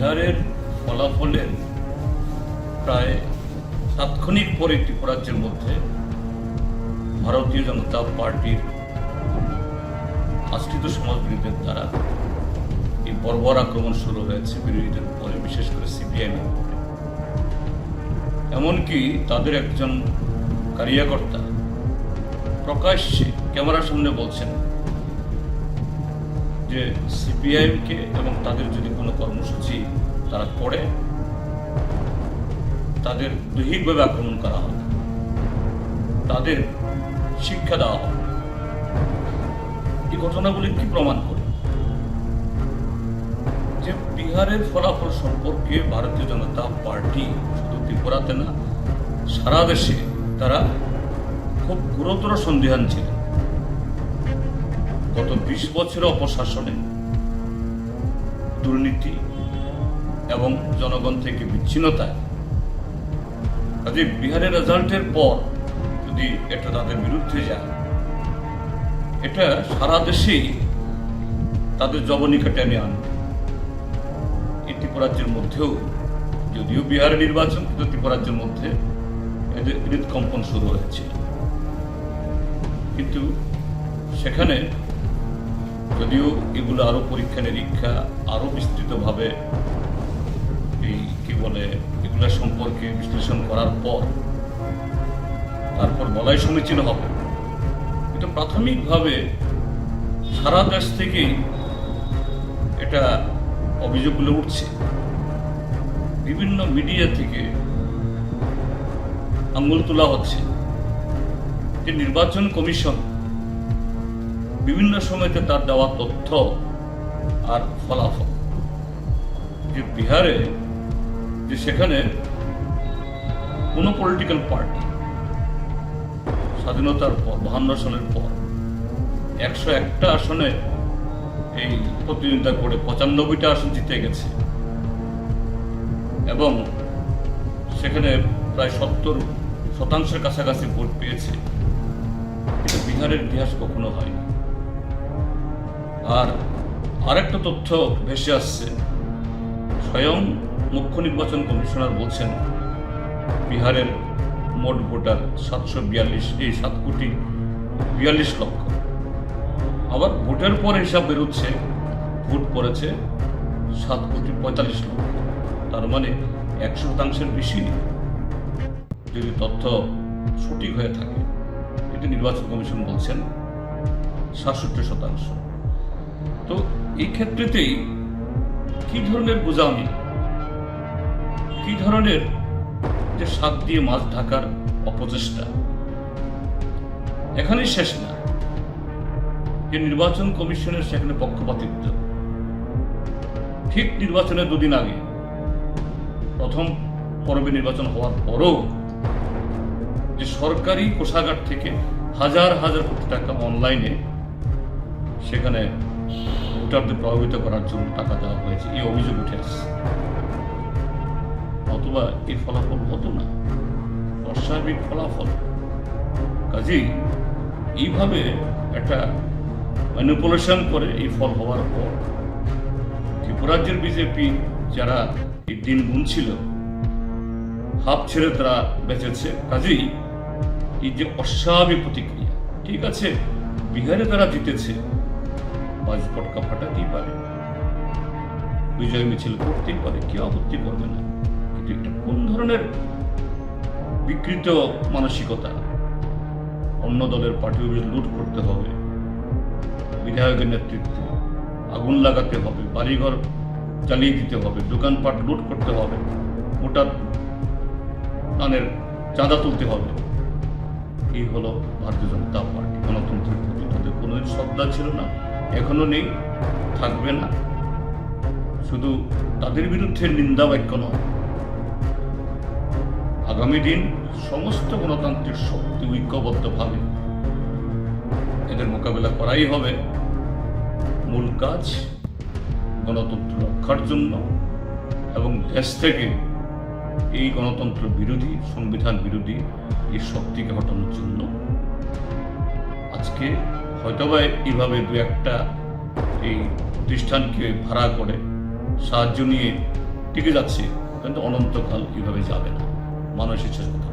বিহারের ফলাফলের প্রায় তাৎক্ষণিক পরে ত্রিপুরাজ্যের মধ্যে ভারতীয় জনতা পার্টির আশ্রিত সমাজবিরোধীদের দ্বারা এই বর্বর আক্রমণ শুরু হয়েছে বিরোধীদের উপরে, বিশেষ করে সিপিআইএম উপরে। এমনকি তাদের একজন কারিয়াকর্তা প্রকাশ্যে ক্যামেরার সামনে বলছেন যে সিপিআইএমকে এবং তাদের যদি কোনো কর্মসূচি তারা করে, তাদের দৈহিকভাবে আক্রমণ করা হবে তাদের শিক্ষা দেওয়া হবে এই ঘটনাগুলি কি প্রমাণ করে? যে বিহারের ফলাফল সম্পর্কে ভারতীয় জনতা পার্টি, শুধু ত্রিপুরাতে না, সারা দেশে তারা খুব গুরুতর সন্দেহান ছিলেন। গত বিশ বছরের অপশাসনে দুর্নীতি এবং জনগণ থেকে বিচ্ছিন্নতায় কাজে বিহারের রেজাল্টের পর যদি এটা তাদের বিরুদ্ধে যায়, এটা সারা দেশেই তাদের জবনিকা টেনে এই ত্রিপুরাজ্যের মধ্যেও, যদিও বিহারের নির্বাচন, কিন্তু ত্রিপুরাজ্যের মধ্যে এদের হৃদকম্পন শুরু হয়েছে। কিন্তু সেখানে যদিও এগুলো আরও পরীক্ষা নিরীক্ষা আরও বিস্তৃতভাবে এই কি বলে, এগুলো সম্পর্কে বিশ্লেষণ করার পর, তারপর বলাই সমীচীন হবে। কিন্তু প্রাথমিকভাবে সারা দেশ থেকেই এটা অভিযোগগুলো উঠছে। বিভিন্ন মিডিয়া থেকে আঙ্গুল তোলা হচ্ছে যে নির্বাচন কমিশন বিভিন্ন সময়তে তার দেওয়া তথ্য আর ফলাফল। যে বিহারে, যে সেখানে কোনো পলিটিক্যাল পার্টি স্বাধীনতার পর, বাহান্ন সালের পর, একশো একটা আসনে এই প্রতিদ্বন্দ্বিতা করে পঁচানব্বইটা আসন জিতে গেছে। এবং সেখানে প্রায় সত্তর শতাংশের কাছাকাছি ভোট পেয়েছে। এটা বিহারের ইতিহাস কখনো হয়নি। আর আরেকটা তথ্য ভেসে আসছে। স্বয়ং মুখ্য নির্বাচন কমিশনার বলছেন, বিহারের মোট ভোটার সাতশো বিয়াল্লিশ, এই সাত কোটি বিয়াল্লিশ লক্ষ। আবার ভোটের পর হিসাব বেরোচ্ছে, ভোট পড়েছে সাত কোটি পঁয়তাল্লিশ লক্ষ। তার মানে এক শতাংশের বেশি যদি তথ্য সঠিক হয়ে থাকে, এটি নির্বাচন কমিশন বলছেন সাতষট্টি শতাংশ। তো এই ক্ষেত্রেতেই কি ধরনের বোঝামি কি ধরনের যে সাত দিয়ে মাছ ঢাকার অপচেষ্টা? এখানেই শেষ না। যে নির্বাচন কমিশনের সেখানে পক্ষপাতিত্ব। ঠিক নির্বাচনের দুদিন আগে, প্রথম পর্বে নির্বাচন হওয়ার পরও যে সরকারি কোষাগার থেকে হাজার হাজার কোটি টাকা অনলাইনে সেখানে ভোটারদের প্রভাবিত করার জন্য টাকা দেওয়া হয়েছে। এই অভিযোগ উঠে আসছে। অথবা এই ফলাফল হতো না। অস্বাভাবিক ফলাফল। কাজেই এইভাবে একটা ম্যানিপুলেশন করে এই ফল হওয়ার পর ত্রিপুরাজ্যের বিজেপি যারা এই দিন গুনছিল, হাফ ছেড়ে তারা বেঁচেছে। কাজেই এই যে অস্বাভাবিক প্রতিক্রিয়া, ঠিক আছে? বিহারে তারা জিতেছে। পটকা ফাটাতেই পারে। বিজয় মিছিল করতেই পারে কেউ আপত্তি করবে না? কিন্তু এটা কোন ধরনের বিকৃত মানসিকতা? অন্য দলের পার্টি অফিস লুট করতে হবে, বিধায়কের নেতৃত্বে, আগুন লাগাতে হবে, বাড়িঘর চালিয়ে দিতে হবে, দোকানপাট লুট করতে হবে ভোটার দানের চাঁদা তুলতে হবে। এই হলো ভারতীয় জনতা পার্টি, গণতন্ত্রের প্রতি। তাদের কোনোদিন শ্রদ্ধা ছিল না। এখনও নেই, থাকবে না। শুধু তাদের বিরুদ্ধে নিন্দা বাক্য নয়। আগামী দিন সমস্ত গণতান্ত্রিক শক্তি ঐক্যবদ্ধভাবে এদের মোকাবেলা করাই হবে। মূল কাজ গণতন্ত্র রক্ষার জন্য এবং দেশ থেকে এই গণতন্ত্র বিরোধী, সংবিধান বিরোধী এই শক্তিকে হটানোর জন্য। আজকে হয়তোবা এইভাবে দু একটা এই প্রতিষ্ঠানকে ভাড়া করে সাহায্য নিয়ে টিকে যাচ্ছে, কিন্তু অনন্তকাল এইভাবে যাবে না। মানুষ ইচ্ছার কথা